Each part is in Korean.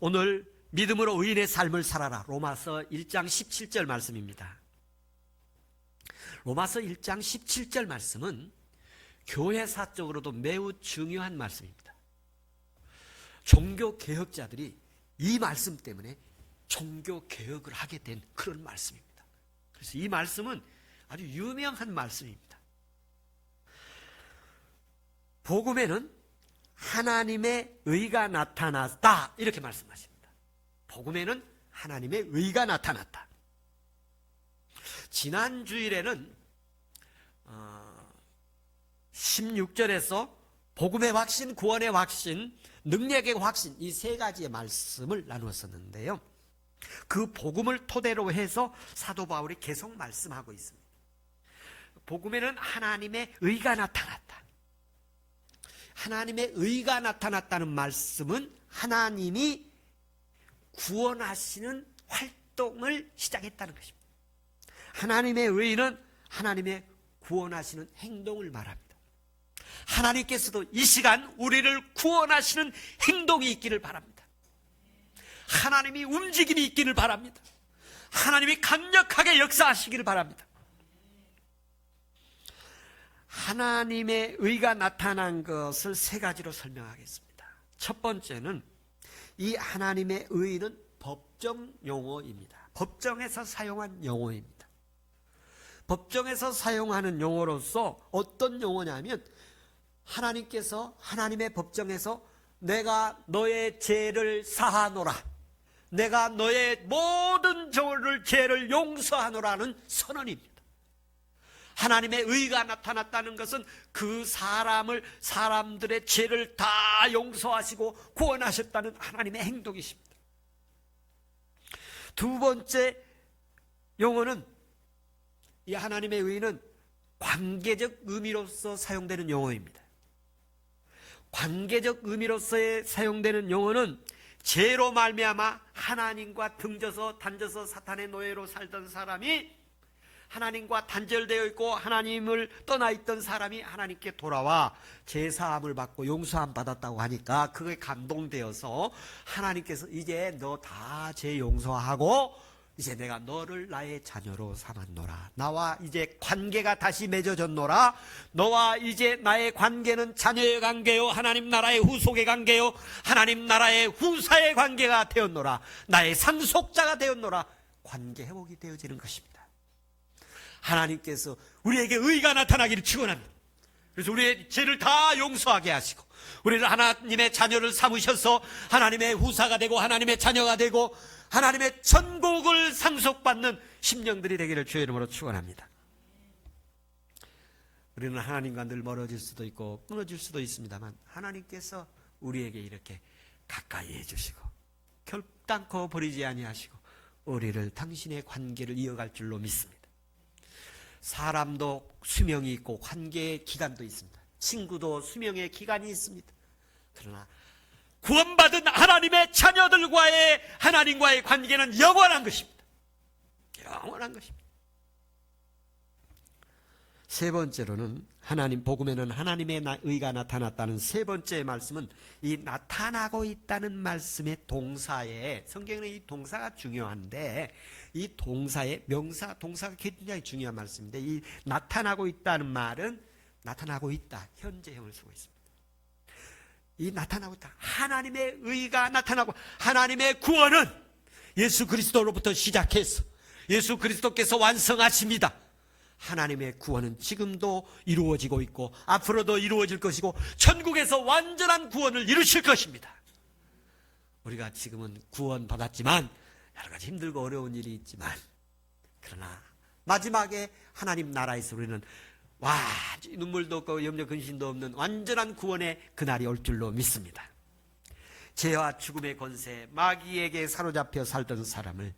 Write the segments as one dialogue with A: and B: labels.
A: 오늘 믿음으로 의인의 삶을 살아라. 로마서 1장 17절 말씀입니다. 로마서 1장 17절 말씀은 교회사적으로도 매우 중요한 말씀입니다. 종교 개혁자들이 이 말씀 때문에 종교 개혁을 하게 된 그런 말씀입니다. 그래서 이 말씀은 아주 유명한 말씀입니다. 복음에는 하나님의 의가 나타났다 이렇게 말씀하십니다. 복음에는 하나님의 의가 나타났다. 지난 주일에는 어, 16절에서 복음의 확신, 구원의 확신, 능력의 확신 이 세 가지의 말씀을 나누었었는데요. 그 복음을 토대로 해서 사도 바울이 계속 말씀하고 있습니다. 복음에는 하나님의 의가 나타났다. 하나님의 의가 나타났다는 말씀은 하나님이 구원하시는 활동을 시작했다는 것입니다. 하나님의 의는 하나님의 구원하시는 행동을 말합니다. 하나님께서도 이 시간 우리를 구원하시는 행동이 있기를 바랍니다. 하나님이 움직임이 있기를 바랍니다. 하나님이 강력하게 역사하시기를 바랍니다. 하나님의 의가 나타난 것을 세 가지로 설명하겠습니다. 첫 번째는 이 하나님의 의는 법정 용어입니다. 법정에서 사용한 용어입니다. 법정에서 사용하는 용어로서 어떤 용어냐면 하나님께서 하나님의 법정에서 내가 너의 죄를 사하노라. 내가 너의 모든 죄를 용서하노라는 선언입니다. 하나님의 의가 나타났다는 것은 그 사람을 사람들의 죄를 다 용서하시고 구원하셨다는 하나님의 행동이십니다. 두 번째 용어는 이 하나님의 의는 관계적 의미로서 사용되는 용어입니다. 관계적 의미로서의 사용되는 용어는 죄로 말미암아 하나님과 등져서 단져서 사탄의 노예로 살던 사람이 하나님과 단절되어 있고 하나님을 떠나 있던 사람이 하나님께 돌아와 제사함을 받고 용서함 받았다고 하니까 그게 감동되어서 하나님께서 이제 너다죄 용서하고 이제 내가 너를 나의 자녀로 삼았노라. 나와 이제 관계가 다시 맺어졌노라. 너와 이제 나의 관계는 자녀의 관계요. 하나님 나라의 후속의 관계요. 하나님 나라의 후사의 관계가 되었노라. 나의 상속자가 되었노라. 관계 회복이 되어지는 것입니다. 하나님께서 우리에게 의가 나타나기를 축원합니다. 그래서 우리의 죄를 다 용서하게 하시고 우리를 하나님의 자녀를 삼으셔서 하나님의 후사가 되고 하나님의 자녀가 되고 하나님의 천국을 상속받는 심령들이 되기를 주의 이름으로 축원합니다. 우리는 하나님과 늘 멀어질 수도 있고 끊어질 수도 있습니다만 하나님께서 우리에게 이렇게 가까이 해주시고 결단코 버리지 아니하시고 우리를 당신의 관계를 이어갈 줄로 믿습니다. 사람도 수명이 있고 관계의 기간도 있습니다. 친구도 수명의 기간이 있습니다. 그러나 구원받은 하나님의 자녀들과의 하나님과의 관계는 영원한 것입니다. 영원한 것입니다. 세 번째로는 하나님 복음에는 하나님의 의가 나타났다는 세 번째 말씀은 이 나타나고 있다는 말씀의 동사에 성경에는 이 동사가 중요한데 이 동사의 명사 동사가 굉장히 중요한 말씀인데 이 나타나고 있다는 말은 나타나고 있다 현재형을 쓰고 있습니다. 이 나타나고 있다. 하나님의 의가 나타나고 하나님의 구원은 예수 그리스도로부터 시작해서 예수 그리스도께서 완성하십니다. 하나님의 구원은 지금도 이루어지고 있고 앞으로도 이루어질 것이고 천국에서 완전한 구원을 이루실 것입니다. 우리가 지금은 구원 받았지만 여러 가지 힘들고 어려운 일이 있지만 그러나 마지막에 하나님 나라에서 우리는 와 눈물도 없고 염려 근심도 없는 완전한 구원의 그날이 올 줄로 믿습니다. 죄와 죽음의 권세 마귀에게 사로잡혀 살던 사람을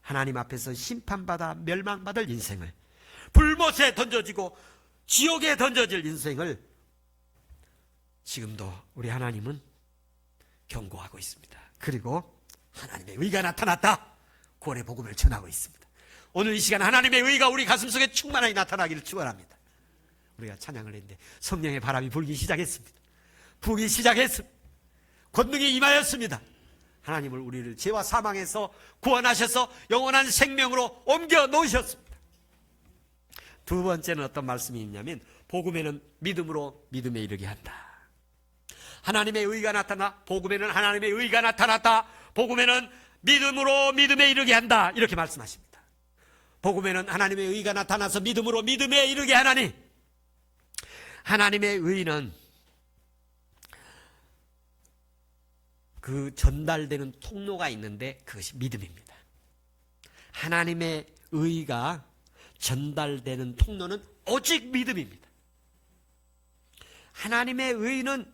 A: 하나님 앞에서 심판받아 멸망받을 인생을 불못에 던져지고 지옥에 던져질 인생을 지금도 우리 하나님은 경고하고 있습니다. 그리고 하나님의 의가 나타났다. 구원의 복음을 전하고 있습니다. 오늘 이 시간 하나님의 의가 우리 가슴속에 충만하게 나타나기를 축원합니다. 우리가 찬양을 했는데 성령의 바람이 불기 시작했습니다. 부기 시작했습니다. 권능이 임하였습니다. 하나님을 우리를 죄와 사망에서 구원하셔서 영원한 생명으로 옮겨 놓으셨습니다. 두 번째는 어떤 말씀이 있냐면 복음에는 믿음으로 믿음에 이르게 한다. 하나님의 의가 나타나 복음에는 하나님의 의가 나타났다. 복음에는 믿음으로 믿음에 이르게 한다. 이렇게 말씀하십니다. 복음에는 하나님의 의가 나타나서 믿음으로 믿음에 이르게 하나니 하나님의 의는 그 전달되는 통로가 있는데 그것이 믿음입니다. 하나님의 의가 전달되는 통로는 오직 믿음입니다. 하나님의 의는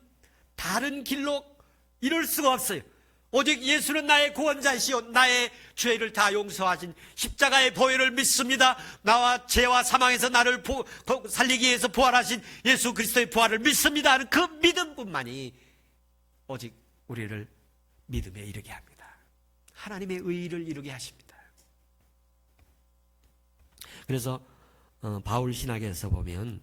A: 다른 길로 이룰 수가 없어요. 오직 예수는 나의 구원자시요 나의 죄를 다 용서하신 십자가의 보혈을 믿습니다. 나와 죄와 사망에서 나를 보- 보- 살리기 위해서 부활하신 예수 그리스도의 부활을 믿습니다. 하는 그 믿음뿐만이 오직 우리를 믿음에 이르게 합니다. 하나님의 의를 이루게 하십니다. 그래서 어, 바울 신학에서 보면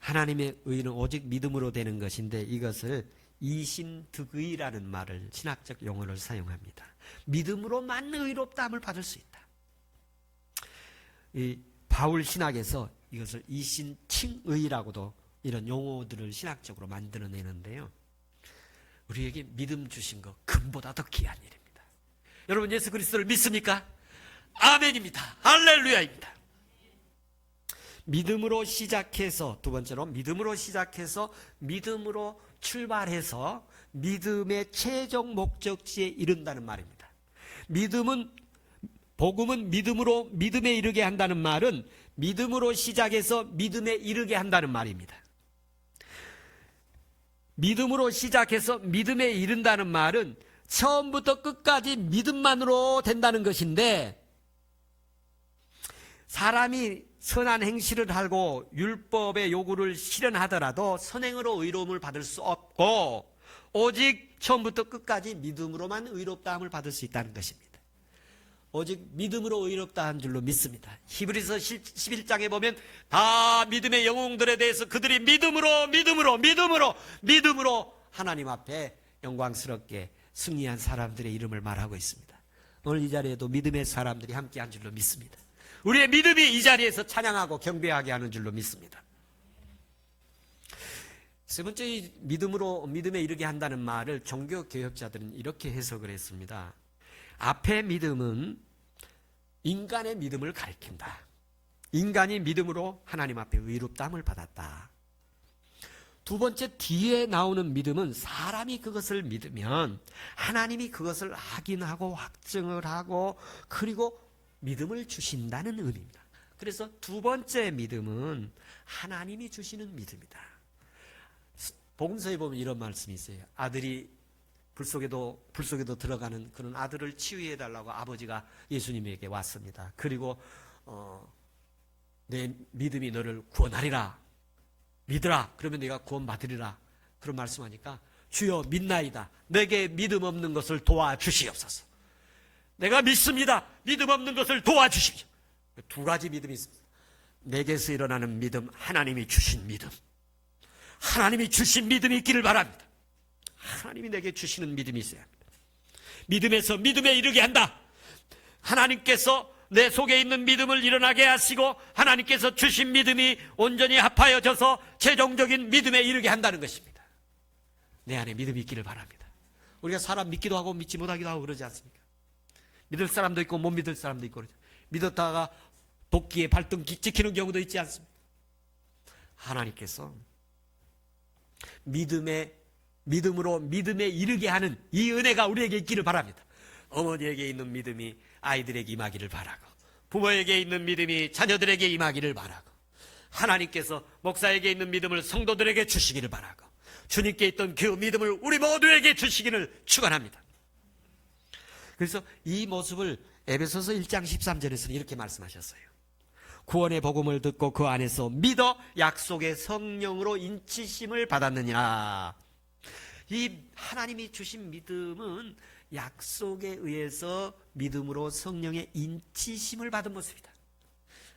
A: 하나님의 의는 오직 믿음으로 되는 것인데 이것을 이신득의라는 말을 신학적 용어를 사용합니다. 믿음으로만 의롭다함을 받을 수 있다. 이 바울 신학에서 이것을 이신칭의라고도 이런 용어들을 신학적으로 만들어내는데요. 우리에게 믿음 주신 것 금보다 더 귀한 일입니다. 여러분 예수 그리스도를 믿습니까? 아멘입니다. 할렐루야입니다. 믿음으로 시작해서 두 번째로 믿음으로 시작해서 믿음으로 출발해서 믿음의 최종 목적지에 이른다는 말입니다. 믿음은 복음은 믿음으로 믿음에 이르게 한다는 말은 믿음으로 시작해서 믿음에 이르게 한다는 말입니다. 믿음으로 시작해서 믿음에 이른다는 말은 처음부터 끝까지 믿음만으로 된다는 것인데 사람이 선한 행실을 하고 율법의 요구를 실현하더라도 선행으로 의로움을 받을 수 없고 오직 처음부터 끝까지 믿음으로만 의롭다함을 받을 수 있다는 것입니다. 오직 믿음으로 의롭다 한 줄로 믿습니다. 히브리서 11장에 보면 다 믿음의 영웅들에 대해서 그들이 믿음으로 믿음으로 믿음으로 믿음으로 하나님 앞에 영광스럽게 승리한 사람들의 이름을 말하고 있습니다. 오늘 이 자리에도 믿음의 사람들이 함께 한 줄로 믿습니다. 우리의 믿음이 이 자리에서 찬양하고 경배하게 하는 줄로 믿습니다. 세 번째 이 믿음으로 믿음에 이르게 한다는 말을 종교 개혁자들은 이렇게 해석을 했습니다. 앞의 믿음은 인간의 믿음을 가리킨다. 인간이 믿음으로 하나님 앞에 의롭다함을 받았다. 두 번째 뒤에 나오는 믿음은 사람이 그것을 믿으면 하나님이 그것을 확인하고 확증을 하고 그리고 믿음을 주신다는 의미입니다. 그래서 두 번째 믿음은 하나님이 주시는 믿음이다. 복음서에 보면 이런 말씀이 있어요. 아들이 불 속에도 불 속에도 들어가는 그런 아들을 치유해 달라고 아버지가 예수님에게 왔습니다. 그리고 어, 내 믿음이 너를 구원하리라 믿으라 그러면 내가 구원 받으리라 그런 말씀하니까 주여 믿나이다 내게 믿음 없는 것을 도와주시옵소서. 내가 믿습니다. 믿음 없는 것을 도와주십시오. 두 가지 믿음이 있습니다. 내게서 일어나는 믿음, 하나님이 주신 믿음. 하나님이 주신 믿음이 있기를 바랍니다. 하나님이 내게 주시는 믿음이 있어야 합니다. 믿음에서 믿음에 이르게 한다. 하나님께서 내 속에 있는 믿음을 일어나게 하시고 하나님께서 주신 믿음이 온전히 합하여져서 최종적인 믿음에 이르게 한다는 것입니다. 내 안에 믿음이 있기를 바랍니다. 우리가 사람 믿기도 하고 믿지 못하기도 하고 그러지 않습니까? 믿을 사람도 있고 못 믿을 사람도 있고 그러죠. 믿었다가 도끼에 발등 찍히는 경우도 있지 않습니까? 하나님께서 믿음에 믿음으로 믿음에 이르게 하는 이 은혜가 우리에게 있기를 바랍니다. 어머니에게 있는 믿음이 아이들에게 임하기를 바라고 부모에게 있는 믿음이 자녀들에게 임하기를 바라고 하나님께서 목사에게 있는 믿음을 성도들에게 주시기를 바라고 주님께 있던 그 믿음을 우리 모두에게 주시기를 축원합니다. 그래서 이 모습을 에베소서 1장 13절에서는 이렇게 말씀하셨어요. 구원의 복음을 듣고 그 안에서 믿어 약속의 성령으로 인치심을 받았느니라. 이 하나님이 주신 믿음은 약속에 의해서 믿음으로 성령의 인치심을 받은 모습이다.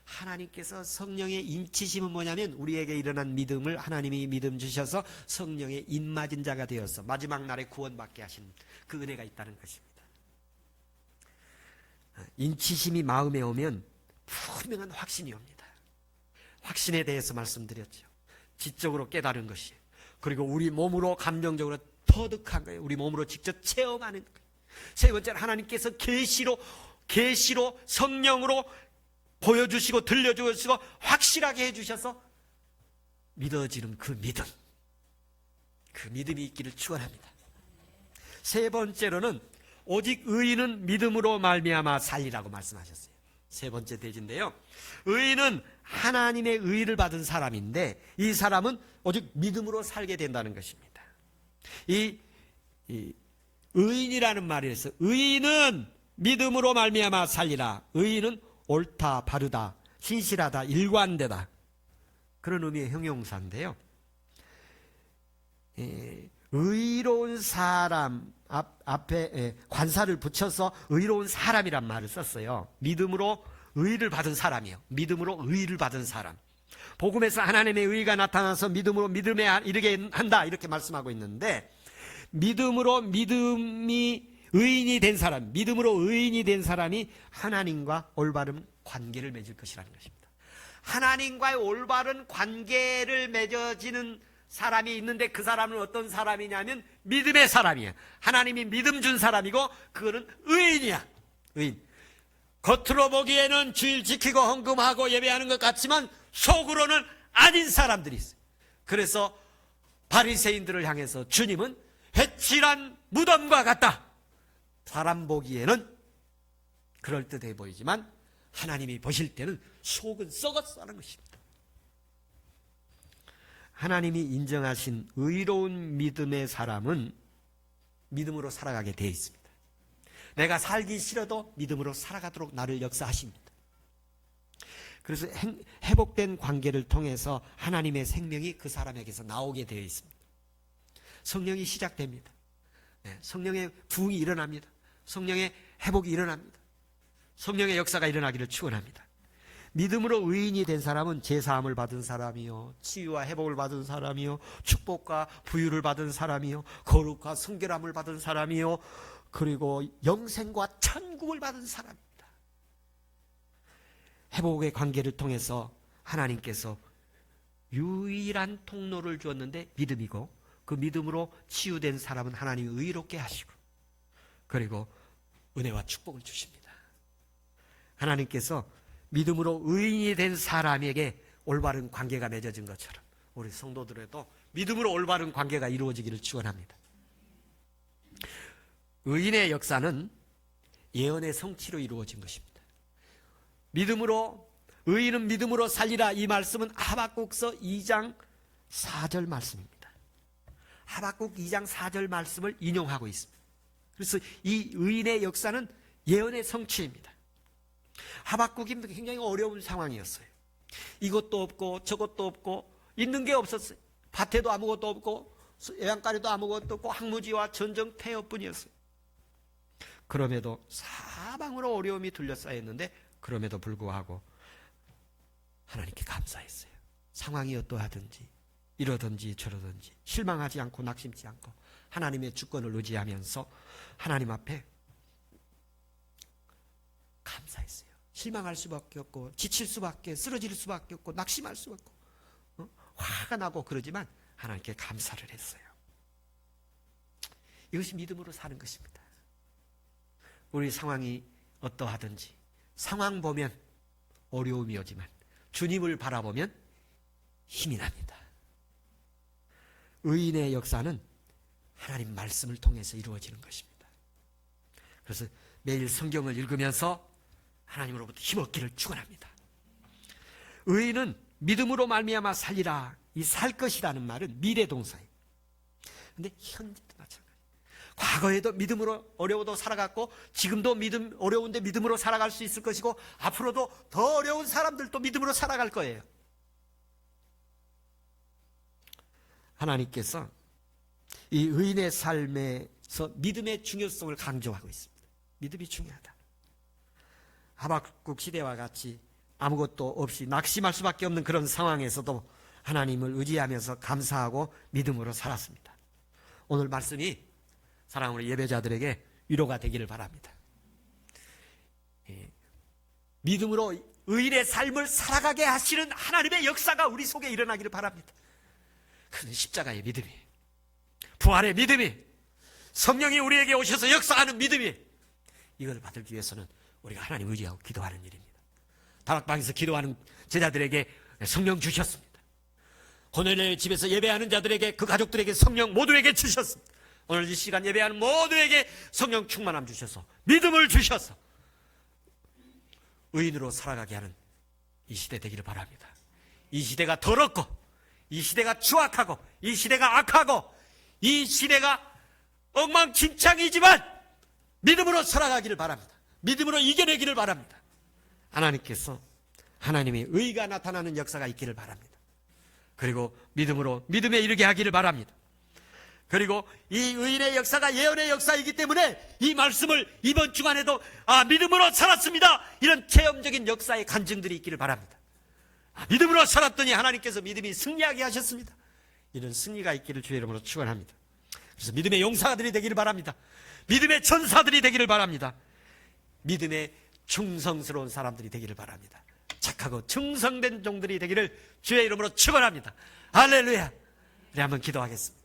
A: 하나님께서 성령의 임치심은 뭐냐면 우리에게 일어난 믿음을 하나님이 믿음 주셔서 성령의 인맞은 자가 되어서 마지막 날에 구원받게 하신 그 은혜가 있다는 것입니다. 인치심이 마음에 오면 분명한 확신이 옵니다. 확신에 대해서 말씀드렸죠. 지적으로 깨달은 것이 그리고 우리 몸으로 감정적으로 터득한 거예요. 우리 몸으로 직접 체험하는 거예요. 세 번째는 하나님께서 계시로 계시로 성령으로 보여주시고 들려주시고 확실하게 해주셔서 믿어지는 그 믿음, 그 믿음이 있기를 축원합니다. 세 번째로는 오직 의인은 믿음으로 말미암아 살리라고 말씀하셨어요. 세 번째 대지인데요. 의인은 하나님의 의를 받은 사람인데 이 사람은 오직 믿음으로 살게 된다는 것입니다. 이, 이 의인이라는 있어요. 의인은 믿음으로 말미암아 살리라. 의인은 옳다, 바르다, 신실하다, 일관되다. 그런 의미의 형용사인데요. 에, 의로운 사람 앞, 앞에 에, 관사를 붙여서 의로운 사람이란 말을 썼어요. 믿음으로 의를 받은 사람이요. 믿음으로 의를 받은 사람. 복음에서 하나님의 의가 나타나서 믿음으로 믿음에 이르게 한다 이렇게 말씀하고 있는데 믿음으로 믿음이 의인이 된 사람, 믿음으로 의인이 된 사람이 하나님과 올바른 관계를 맺을 것이라는 것입니다. 하나님과의 올바른 관계를 맺어지는 사람이 있는데 그 사람은 어떤 사람이냐면 믿음의 사람이야. 하나님이 믿음 준 사람이고 그거는 의인이야. 의인. 겉으로 보기에는 주일 지키고 헌금하고 예배하는 것 같지만 속으로는 아닌 사람들이 있어요. 그래서 바리새인들을 향해서 주님은 회칠한 무덤과 같다. 사람 보기에는 그럴듯해 보이지만 하나님이 보실 때는 속은 썩었다는 것입니다. 하나님이 인정하신 의로운 믿음의 사람은 믿음으로 살아가게 되어 있습니다. 내가 살기 싫어도 믿음으로 살아가도록 나를 역사하십니다. 그래서 회복된 관계를 통해서 하나님의 생명이 그 사람에게서 나오게 되어 있습니다. 성령이 시작됩니다. 네, 성령의 부흥이 일어납니다. 성령의 회복이 일어납니다. 성령의 역사가 일어나기를 축원합니다. 믿음으로 의인이 된 사람은 제사함을 받은 사람이요 치유와 회복을 받은 사람이요 축복과 부유를 받은 사람이요 거룩과 성결함을 받은 사람이요 그리고 영생과 천국을 받은 사람입니다. 회복의 관계를 통해서 하나님께서 유일한 통로를 주었는데 믿음이고 그 믿음으로 치유된 사람은 하나님이 의롭게 하시고 그리고 은혜와 축복을 주십니다. 하나님께서 믿음으로 의인이 된 사람에게 올바른 관계가 맺어진 것처럼 우리 성도들에도 믿음으로 올바른 관계가 이루어지기를 축원합니다. 의인의 역사는 예언의 성취로 이루어진 것입니다. 믿음으로 의인은 믿음으로 살리라 이 말씀은 하박국서 2장 4절 말씀입니다. 하박국 2장 4절 말씀을 인용하고 있습니다. 그래서 이 의인의 역사는 예언의 성취입니다. 하박국이 굉장히 어려운 상황이었어요. 이것도 없고 저것도 없고 있는 게 없었어요. 밭에도 아무것도 없고 애양가리도 아무것도 없고 항무지와 전정 폐허뿐이었어요. 그럼에도 사방으로 어려움이 둘러싸였는데 그럼에도 불구하고 하나님께 감사했어요. 상황이 어떠하든지 이러든지 저러든지 실망하지 않고 낙심치 않고 하나님의 주권을 의지하면서 하나님 앞에 감사했어요. 실망할 수밖에 없고 지칠 수밖에 쓰러질 수밖에 없고 낙심할 수밖에 없고 어? 화가 나고 그러지만 하나님께 감사를 했어요. 이것이 믿음으로 사는 것입니다. 우리 상황이 어떠하든지 상황 보면 어려움이 오지만 주님을 바라보면 힘이 납니다. 의인의 역사는 하나님 말씀을 통해서 이루어지는 것입니다. 그래서 매일 성경을 읽으면서 하나님으로부터 힘없기를 축원합니다. 의인은 믿음으로 말미암아 살리라. 이 살 것이라는 말은 미래 동사예요. 근데 현재도 마찬가지. 과거에도 믿음으로 어려워도 살아갔고 지금도 믿음 어려운데 믿음으로 살아갈 수 있을 것이고 앞으로도 더 어려운 사람들도 믿음으로 살아갈 거예요. 하나님께서 이 의인의 삶에서 믿음의 중요성을 강조하고 있습니다. 믿음이 중요하다. 하박국 시대와 같이 아무것도 없이 낙심할 수밖에 없는 그런 상황에서도 하나님을 의지하면서 감사하고 믿음으로 살았습니다. 오늘 말씀이 사랑하는 예배자들에게 위로가 되기를 바랍니다. 예, 믿음으로 의인의 삶을 살아가게 하시는 하나님의 역사가 우리 속에 일어나기를 바랍니다. 그는 십자가의 믿음이, 부활의 믿음이, 성령이 우리에게 오셔서 역사하는 믿음이, 이걸 받기 위해서는 우리가 하나님 의지하고 기도하는 일입니다. 다락방에서 기도하는 제자들에게 성령 주셨습니다. 고넬의 집에서 예배하는 자들에게 그 가족들에게 성령 모두에게 주셨습니다. 오늘 이 시간 예배하는 모두에게 성령 충만함 주셔서 믿음을 주셔서 의인으로 살아가게 하는 이 시대 되기를 바랍니다. 이 시대가 더럽고 이 시대가 추악하고 이 시대가 악하고 이 시대가 엉망진창이지만 믿음으로 살아가기를 바랍니다. 믿음으로 이겨내기를 바랍니다. 하나님께서 하나님의 의가 나타나는 역사가 있기를 바랍니다. 그리고 믿음으로 믿음에 이르게 하기를 바랍니다. 그리고 이 의인의 역사가 예언의 역사이기 때문에 이 말씀을 이번 주간에도 아 믿음으로 살았습니다. 이런 체험적인 역사의 간증들이 있기를 바랍니다. 아, 믿음으로 살았더니 하나님께서 믿음이 승리하게 하셨습니다. 이런 승리가 있기를 주의 이름으로 축원합니다. 그래서 믿음의 용사들이 되기를 바랍니다. 믿음의 천사들이 되기를 바랍니다. 믿음의 충성스러운 사람들이 되기를 바랍니다. 착하고 충성된 종들이 되기를 주의 이름으로 축원합니다. 할렐루야. 우리 한번 기도하겠습니다.